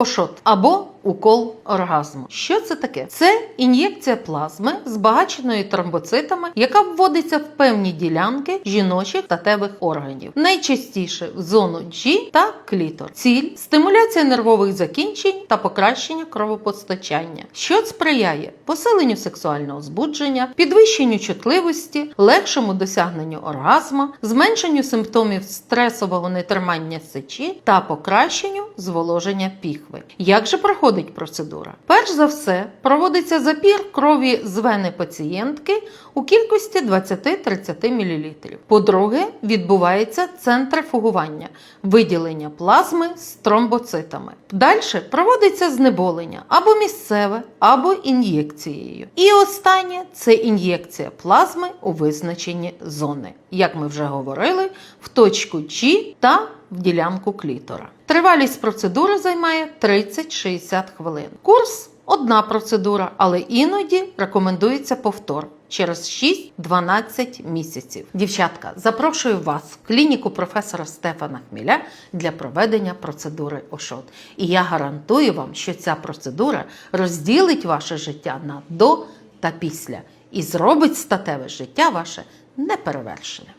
Ошот або укол оргазму. Що це таке? Це ін'єкція плазми, збагаченої тромбоцитами, яка вводиться в певні ділянки жіночих статевих органів, найчастіше в зону G та клітор. Ціль стимуляція нервових закінчень та покращення кровопостачання, що сприяє посиленню сексуального збудження, підвищенню чутливості, легшому досягненню оргазму, зменшенню симптомів стресового нетримання сечі та покращенню зволоження піхви. Як же проходить процедура? Перш за все, проводиться запір крові з вени пацієнтки у кількості 20-30 мл. По-друге, відбувається центрифугування виділення плазми з тромбоцитами. Далі проводиться знеболення або місцеве, або ін'єкцією. І останнє це ін'єкція плазми у визначенні зони, як ми вже говорили, в точку G та в ділянку клітора. Тривалість процедури займає 30-60 хвилин. Курс одна процедура, але іноді рекомендується повтор. Через 6-12 місяців. Дівчатка, запрошую вас в клініку професора Стефана Хміля для проведення процедури ОШОТ. І я гарантую вам, що ця процедура розділить ваше життя на до та після і зробить статеве життя ваше неперевершеним.